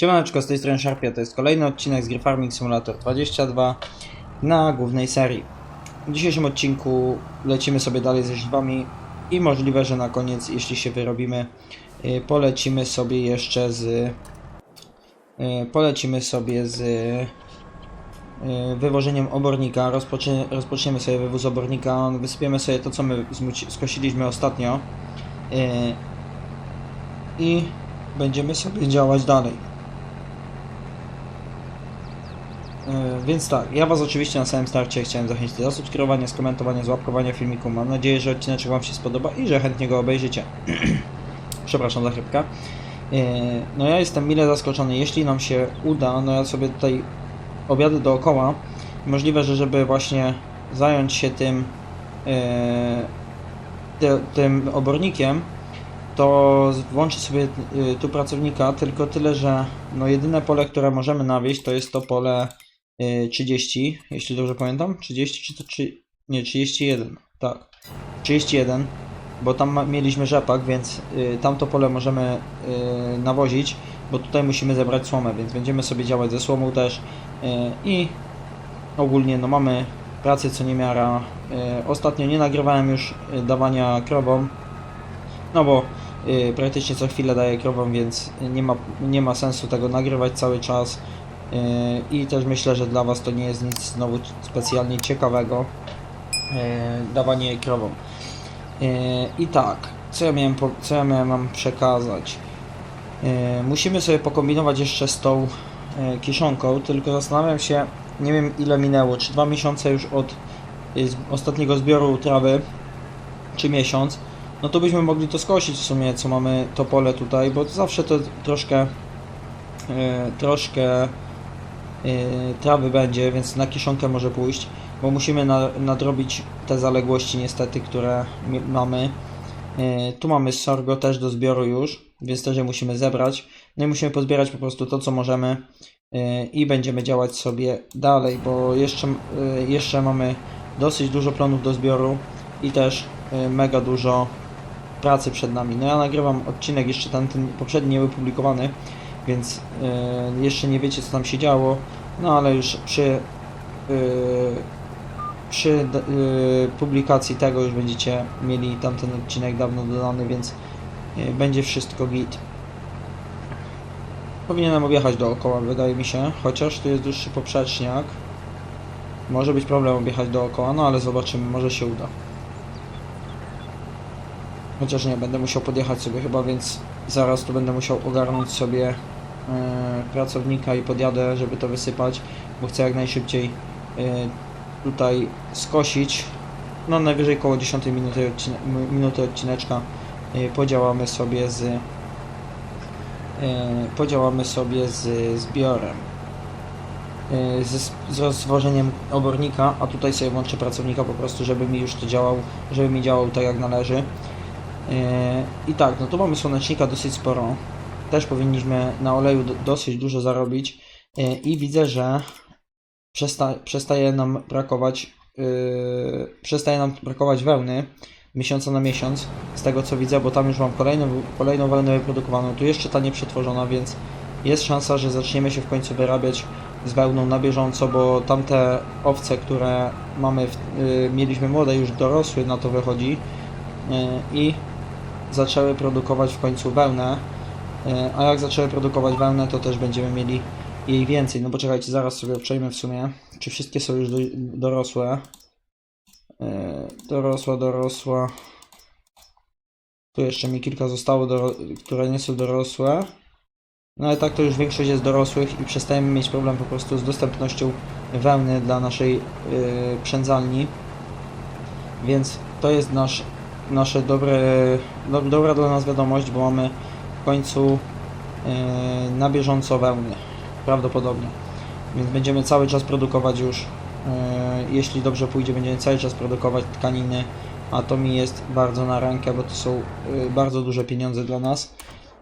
Siemaneczko, z tej strony Sharpia, to jest kolejny odcinek z gry Farming Simulator 22 na głównej serii. W dzisiejszym odcinku lecimy sobie dalej ze źródłami i możliwe, że na koniec, jeśli się wyrobimy, y, polecimy sobie jeszcze z... y, Polecimy sobie z y, wywożeniem obornika. Rozpocznie, rozpoczniemy sobie wywóz obornika, wysypiemy sobie to, co my skosiliśmy ostatnio i będziemy sobie działać dalej. Yy, Więc tak, ja Was oczywiście na samym starcie chciałem zachęcić do subskrybowania, skomentowania, złapkowania filmiku. Mam nadzieję, że odcinek Wam się spodoba i że chętnie go obejrzycie. Przepraszam za chybkę. Yy, No ja jestem mile zaskoczony, jeśli nam się uda, no ja sobie tutaj objadę dookoła. Możliwe, że żeby właśnie zająć się tym, ty- tym obornikiem, to włączę sobie tu pracownika, tylko tyle, że no jedyne pole, które możemy nawieść, to jest to pole 30, jeśli dobrze pamiętam, 30 czy to 3, nie 31, tak, 31, bo tam mieliśmy rzepak, więc y, tamto pole możemy y, nawozić, bo tutaj musimy zebrać słomę, więc będziemy sobie działać ze słomą też y, i ogólnie no mamy pracę co niemiara. Y, ostatnio nie nagrywałem już y, dawania krowom, no bo y, praktycznie co chwilę daję krowom, więc nie ma, nie ma sensu tego nagrywać cały czas. Y, I też myślę, że dla Was to nie jest nic znowu specjalnie ciekawego y, dawanie krowom. Y, I tak, co ja miałem, co ja miałem Wam przekazać? Musimy sobie pokombinować jeszcze z tą kiszonką, tylko zastanawiam się, nie wiem ile minęło, czy dwa miesiące już od ostatniego zbioru trawy, czy miesiąc no to byśmy mogli to skosić w sumie, co mamy to pole tutaj, bo zawsze to troszkę troszkę trawy będzie, więc na kiszonkę może pójść, bo musimy na, nadrobić te zaległości niestety, które mamy. E, tu mamy sorgo też do zbioru już, więc też je musimy zebrać. No i musimy pozbierać po prostu to, co możemy e, i będziemy działać sobie dalej, bo jeszcze, jeszcze mamy dosyć dużo plonów do zbioru i też mega dużo pracy przed nami. No ja nagrywam odcinek, jeszcze ten, ten poprzedni nie był więc e, jeszcze nie wiecie co tam się działo, no ale już przy e, przy e, publikacji tego już będziecie mieli tamten odcinek dawno dodany, więc e, będzie wszystko git. Powinienem objechać dookoła, wydaje mi się, chociaż tu jest dłuższy poprzeczniak. Może być problem objechać dookoła, no ale zobaczymy, może się uda. Chociaż nie, będę musiał podjechać sobie chyba, więc zaraz tu będę musiał ogarnąć sobie e, pracownika i podjadę, żeby to wysypać, bo chcę jak najszybciej e, tutaj skosić. No najwyżej koło 10 minuty, odcine minuty odcineczka e, podziałamy sobie z podziałamy sobie z zbiorem. Z, z rozwożeniem obornika, a tutaj sobie włączę pracownika po prostu, żeby mi już to działał, żeby mi działał tak jak należy. Yy, I tak, no tu mamy słonecznika dosyć sporo. Też powinniśmy na oleju do, dosyć dużo zarobić. Yy, I widzę, że przesta, przestaje nam brakować yy, przestaje nam brakować wełny miesiąca na miesiąc, z tego co widzę, bo tam już mam kolejną, kolejną wełnę wyprodukowaną, tu jeszcze ta nie przetworzona, więc jest szansa, że zaczniemy się w końcu wyrabiać z wełną na bieżąco, bo tamte owce, które mamy, w, yy, mieliśmy młode, już dorosły, na to wychodzi yy, i zaczęły produkować w końcu wełnę. E, A jak zaczęły produkować wełnę, to też będziemy mieli jej więcej. No poczekajcie, zaraz sobie przejmę w sumie, czy wszystkie są już do, dorosłe. E, Dorosła, dorosła. Tu jeszcze mi kilka zostało, które nie są dorosłe. No ale tak to już większość jest dorosłych i przestajemy mieć problem po prostu z dostępnością wełny dla naszej yy, przędzalni. Więc to jest nasz nasze dobre, do, dobra dla nas wiadomość, bo mamy w końcu e, na bieżąco wełny, prawdopodobnie. Więc będziemy cały czas produkować już, e, jeśli dobrze pójdzie, będziemy cały czas produkować tkaniny, a to mi jest bardzo na rękę, bo to są e, bardzo duże pieniądze dla nas.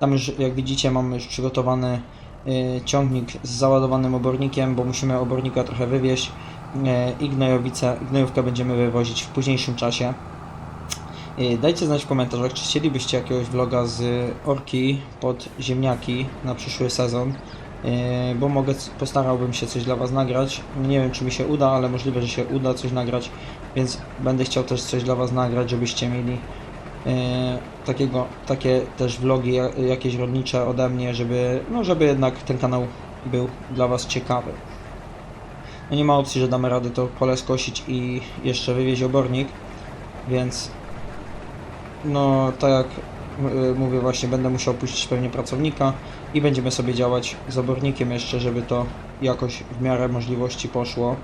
Tam już, jak widzicie, mamy już przygotowany e, ciągnik z załadowanym obornikiem, bo musimy obornika trochę wywieźć i gnojowice, gnojówkę będziemy wywozić w późniejszym czasie. Yy, Dajcie znać w komentarzach, czy chcielibyście jakiegoś vloga z orki pod ziemniaki na przyszły sezon. Yy, bo mogę, postarałbym się coś dla Was nagrać. Nie wiem, czy mi się uda, ale możliwe, że się uda coś nagrać, więc będę chciał też coś dla Was nagrać, żebyście mieli yy, takiego, takie też vlogi ja- jakieś rodnicze ode mnie, żeby, no, żeby jednak ten kanał był dla Was ciekawy. No nie ma opcji, że damy radę to pole skosić i jeszcze wywieźć obornik, więc no tak jak y, mówię właśnie będę musiał puścić pewnie pracownika i będziemy sobie działać z obornikiem jeszcze, żeby to jakoś w miarę możliwości poszło.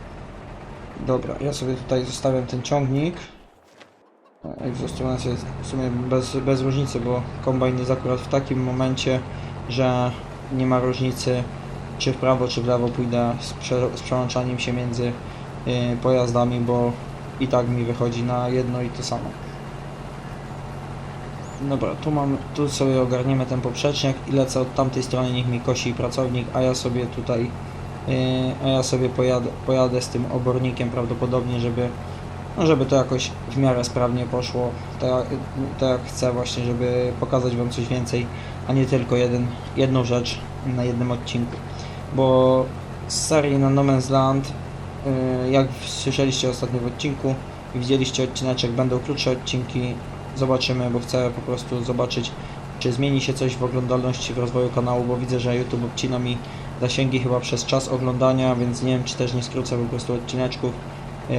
Dobra, ja sobie tutaj zostawiam ten ciągnik. Egzostrona jest w sumie bez, bez różnicy, bo kombajn jest akurat w takim momencie, że nie ma różnicy czy w prawo, czy w lewo pójdę z, prze, z przełączaniem się między y, pojazdami, bo i tak mi wychodzi na jedno i to samo. Dobra, tu mam, tu sobie ogarniemy ten poprzeczniak i lecę od tamtej strony, niech mi kosi pracownik, a ja sobie tutaj, yy, a ja sobie pojadę, pojadę z tym obornikiem prawdopodobnie, żeby, no żeby to jakoś w miarę sprawnie poszło, tak, tak jak chcę właśnie, żeby pokazać Wam coś więcej, a nie tylko jeden, jedną rzecz na jednym odcinku, bo z serii na No Man's Land, yy, jak słyszeliście ostatnio w odcinku widzieliście odcineczek, będą krótsze odcinki, zobaczymy, bo chcę po prostu zobaczyć, czy zmieni się coś w oglądalności w rozwoju kanału, bo widzę, że YouTube obcina mi zasięgi chyba przez czas oglądania, więc nie wiem, czy też nie skrócę po prostu odcineczków, yy,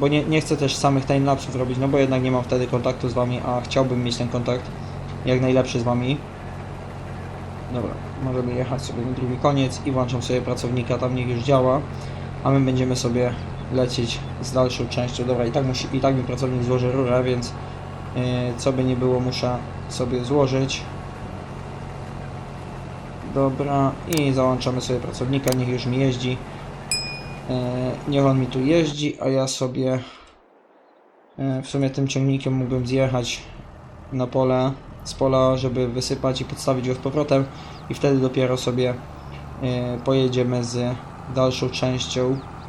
bo nie, nie chcę też samych timelapsów robić, no bo jednak nie mam wtedy kontaktu z Wami, a chciałbym mieć ten kontakt jak najlepszy z Wami. Dobra, możemy jechać sobie na drugi koniec i włączam sobie pracownika, tam niech już działa, a my będziemy sobie lecieć z dalszą częścią. Dobra, i tak, musi, i tak mi pracownik złoży rurę, więc co by nie było muszę sobie złożyć. Dobra i załączamy sobie pracownika niech już mi jeździ. Yy, niech on mi tu jeździ a ja sobie yy, w sumie tym ciągnikiem mógłbym zjechać na pole z pola żeby wysypać i podstawić go z powrotem. I wtedy dopiero sobie pojedziemy z dalszą częścią E,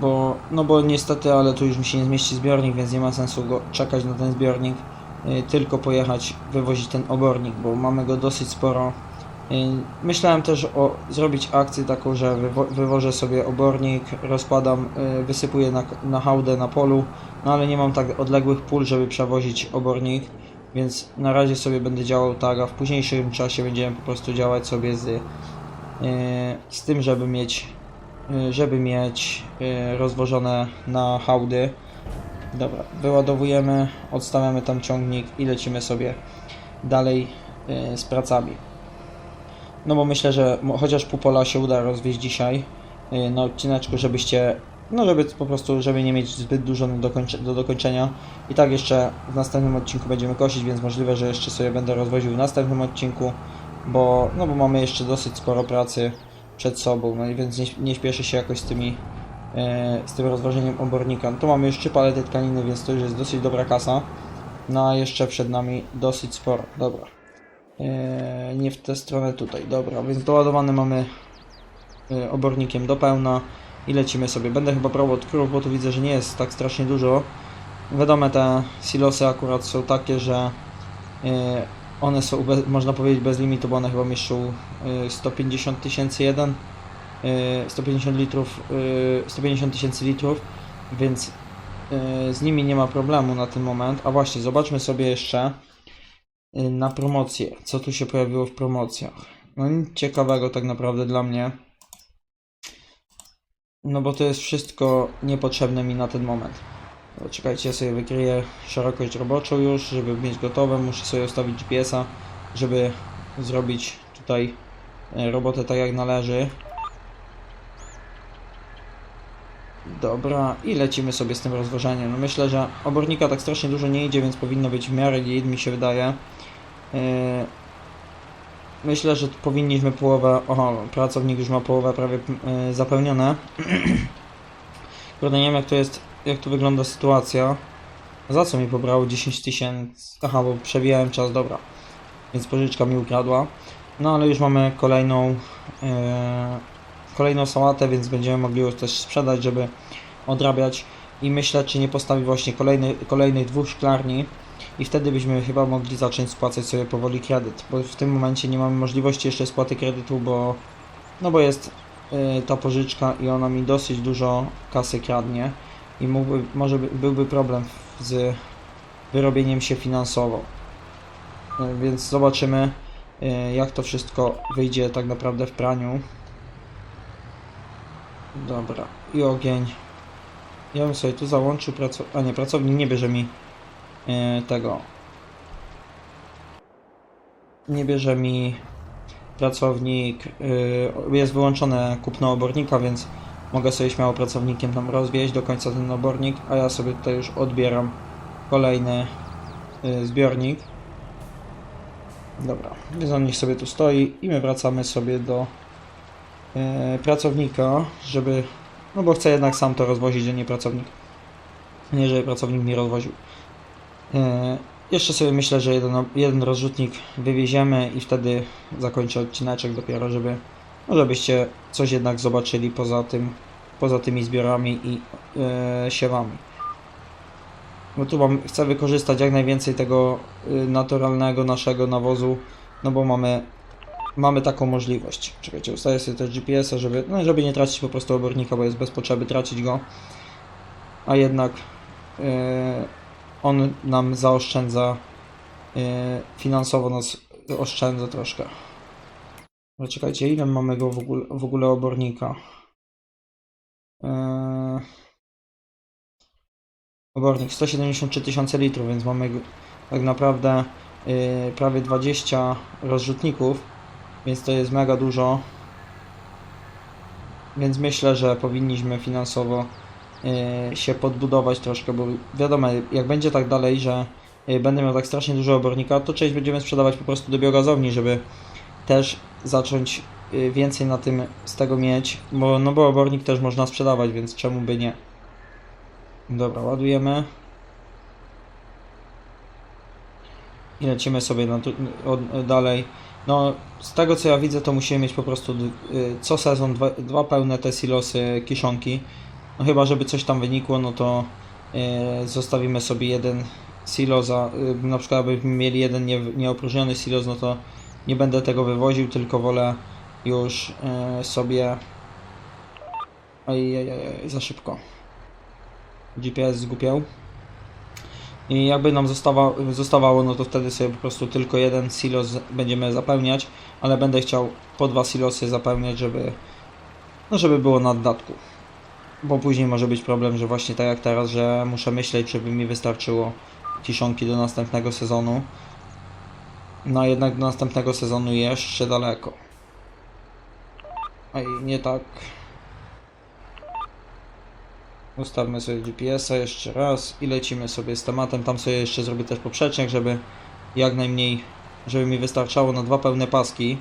bo, no bo niestety, ale tu już mi się nie zmieści zbiornik, więc nie ma sensu go czekać na ten zbiornik, e, tylko pojechać wywozić ten obornik, bo mamy go dosyć sporo. E, Myślałem też o zrobić akcję taką, że wywo wywożę sobie obornik, rozkładam, e, wysypuję na, na hałdę na polu, no ale nie mam tak odległych pól, żeby przewozić obornik, więc na razie sobie będę działał tak, a w późniejszym czasie będziemy po prostu działać sobie z, e, z tym, żeby mieć żeby mieć y, rozwożone na hałdy. Dobra, wyładowujemy, odstawiamy tam ciągnik i lecimy sobie dalej y, z pracami. No bo myślę, że chociaż pół pola się uda rozwieźć dzisiaj y, na odcineczku, żebyście, no żeby po prostu, żeby nie mieć zbyt dużo do dokończenia. I tak jeszcze w następnym odcinku będziemy kosić, więc możliwe, że jeszcze sobie będę rozwoził w następnym odcinku, bo, no bo mamy jeszcze dosyć sporo pracy przed sobą, no i więc nie, nie śpieszy się jakoś z tymi e, z tym rozważeniem obornika. No tu mamy już trzy palety tkaniny, więc to już jest dosyć dobra kasa. No a jeszcze przed nami dosyć sporo. Dobra. E, nie w tę stronę tutaj. Dobra, więc doładowane mamy e, obornikiem do pełna i lecimy sobie. Będę chyba brał od krów, bo tu widzę, że nie jest tak strasznie dużo. Wiadomo, te silosy akurat są takie, że one są, be, można powiedzieć, bez limitu, bo one chyba mieszczą y, 150 tysięcy jeden, y, 150 litrów, y, 150 tysięcy litrów, więc y, z nimi nie ma problemu na ten moment. A właśnie, zobaczmy sobie jeszcze y, na promocję, co tu się pojawiło w promocjach. No nic ciekawego tak naprawdę dla mnie. No bo to jest wszystko niepotrzebne mi na ten moment. Czekajcie, ja sobie wykryję szerokość roboczą już, żeby mieć gotowe. Muszę sobie ustawić GPS-a, żeby zrobić tutaj e, robotę tak jak należy. Dobra, i lecimy sobie z tym rozwożeniem. No myślę, że obornika tak strasznie dużo nie idzie, więc powinno być w miarę git, mi się wydaje. E, Myślę, że powinniśmy połowę. Oho, pracownik już ma połowę prawie e, zapełnione. Kurde, nie wiem jak to jest, jak tu wygląda sytuacja. Za co mi pobrało 10 tysięcy? Aha, bo przewijałem czas, dobra. Więc pożyczka mi ukradła. No ale już mamy kolejną e, kolejną sałatę, więc będziemy mogli ją też sprzedać, żeby odrabiać. I myślę, czy nie postawić właśnie kolejny, kolejnych dwóch szklarni, i wtedy byśmy chyba mogli zacząć spłacać sobie powoli kredyt, bo w tym momencie nie mamy możliwości jeszcze spłaty kredytu, bo no bo jest y, ta pożyczka i ona mi dosyć dużo kasy kradnie i mógłby, może by, byłby problem z wyrobieniem się finansowo. Y, Więc zobaczymy y, jak to wszystko wyjdzie tak naprawdę w praniu. Dobra, i ogień. Ja bym sobie tu załączył pracownik, a nie, pracownik nie bierze mi e, tego. Nie bierze mi pracownik, e, jest wyłączone kupno obornika, więc mogę sobie śmiało pracownikiem tam rozwieźć do końca ten obornik, a ja sobie tutaj już odbieram kolejny e, zbiornik. Dobra, więc on niech sobie tu stoi i my wracamy sobie do e, pracownika, żeby no bo chcę jednak sam to rozwozić, a nie pracownik. Nie, żeby pracownik mi rozwoził. E, jeszcze sobie myślę, że jeden, jeden rozrzutnik wywieziemy i wtedy zakończę odcineczek dopiero, żeby no żebyście coś jednak zobaczyli poza tym, poza tymi zbiorami i e, siewami. Bo tu mam, chcę wykorzystać jak najwięcej tego y, naturalnego naszego nawozu, no bo mamy mamy taką możliwość. Czekajcie, ustawię sobie też GPS-a, żeby, no, żeby nie tracić po prostu obornika, bo jest bez potrzeby tracić go. A jednak yy, on nam zaoszczędza, finansowo nas oszczędza troszkę. Ale czekajcie, ile mamy go w ogóle, w ogóle obornika? Yy, obornik 173 tysiące litrów, więc mamy tak naprawdę yy, prawie 20 rozrzutników więc to jest mega dużo. Więc myślę, że powinniśmy finansowo y, się podbudować troszkę, bo wiadomo, jak będzie tak dalej, że y, będę miał tak strasznie dużo obornika, to część będziemy sprzedawać po prostu do biogazowni, żeby też zacząć y, więcej na tym z tego mieć, bo, no bo obornik też można sprzedawać, więc czemu by nie. Dobra, ładujemy. I lecimy sobie na, od, dalej. No, z tego co ja widzę, to musimy mieć po prostu y, co sezon dwa, dwa pełne te silosy kiszonki. No chyba, żeby coś tam wynikło, no to y, zostawimy sobie jeden silo za, y, na przykład jakbyśmy mieli jeden nie, nieopróżniony silos, no to nie będę tego wywoził, tylko wolę już y, sobie... Oj, oj, oj, oj, za szybko. GPS zgupiał. I jakby nam zostawa, zostawało, no to wtedy sobie po prostu tylko jeden silos będziemy zapełniać, ale będę chciał po dwa silosy zapełniać, żeby, no żeby było na dodatku. Bo później może być problem, że właśnie tak jak teraz, że muszę myśleć, żeby mi wystarczyło kiszonki do następnego sezonu. No jednak do następnego sezonu jeszcze daleko. I nie tak. Ustawmy sobie GPS-a jeszcze raz i lecimy sobie z tematem. Tam sobie jeszcze zrobię też poprzeczniak, żeby jak najmniej, żeby mi wystarczało na dwa pełne paski.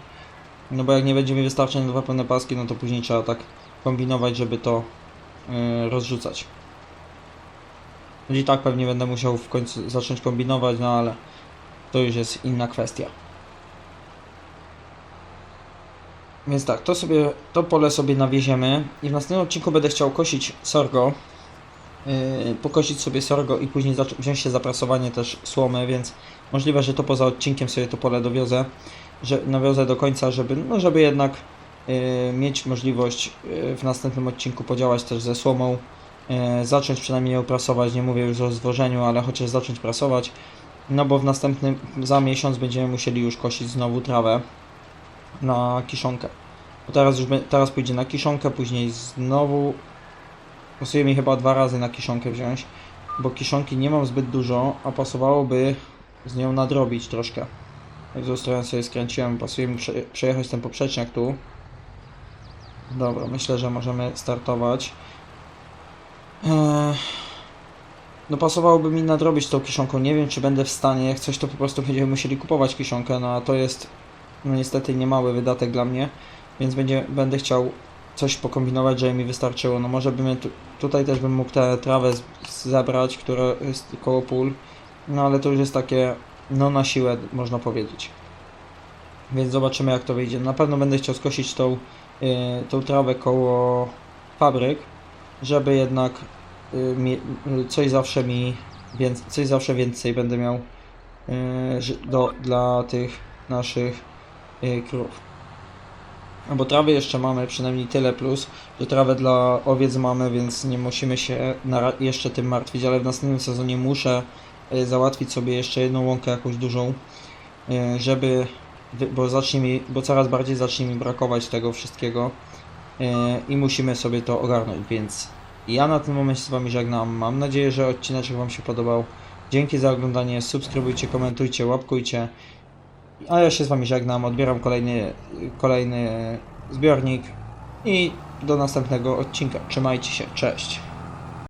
No bo jak nie będzie mi wystarczać na dwa pełne paski, no to później trzeba tak kombinować, żeby to yy, rozrzucać. I tak pewnie będę musiał w końcu zacząć kombinować, no ale to już jest inna kwestia. Więc tak, to sobie, to pole sobie nawieziemy i w następnym odcinku będę chciał kosić sorgo. Yy, pokosić sobie sorgo i później wziąć się za prasowanie też słomy, więc możliwe, że to poza odcinkiem sobie to pole dowiozę, że nawiozę do końca, żeby, no żeby jednak yy, mieć możliwość yy, w następnym odcinku podziałać też ze słomą, yy, zacząć przynajmniej ją prasować, nie mówię już o zwożeniu, ale chociaż zacząć prasować, no bo w następnym, za miesiąc będziemy musieli już kosić znowu trawę na kiszonkę. Bo teraz już teraz pójdzie na kiszonkę, później znowu pasuje mi chyba dwa razy na kiszonkę wziąć, bo kiszonki nie mam zbyt dużo, a pasowałoby z nią nadrobić troszkę. Jak z strony sobie skręciłem, pasuje mi prze, przejechać ten poprzeczniak tu. Dobra, myślę, że możemy startować. Eee, no pasowałoby mi nadrobić tą kiszonką, nie wiem czy będę w stanie, jak coś to po prostu będziemy musieli kupować kiszonkę, no a to jest no niestety niemały wydatek dla mnie, więc będzie, będę chciał coś pokombinować, żeby mi wystarczyło. No może bym tu, tutaj też bym mógł tę trawę z- zebrać, która jest koło pól, no ale to już jest takie, no na siłę można powiedzieć. Więc zobaczymy jak to wyjdzie. Na pewno będę chciał skosić tą, yy, tą trawę koło fabryk, żeby jednak coś zawsze mi więc coś zawsze więcej będę miał ży- do, dla tych naszych krów. No bo trawy jeszcze mamy przynajmniej tyle plus, że trawę dla owiec mamy, więc nie musimy się jeszcze tym martwić, ale w następnym sezonie muszę y, załatwić sobie jeszcze jedną łąkę jakąś dużą, y, żeby, bo zacznie mi, bo coraz bardziej zacznie mi brakować tego wszystkiego y, i musimy sobie to ogarnąć, więc ja na ten moment się z Wami żegnam, mam nadzieję, że odcinek Wam się podobał, dzięki za oglądanie, subskrybujcie, komentujcie, łapkujcie, a ja się z Wami żegnam, odbieram kolejny, kolejny zbiornik. I do następnego odcinka. Trzymajcie się, cześć.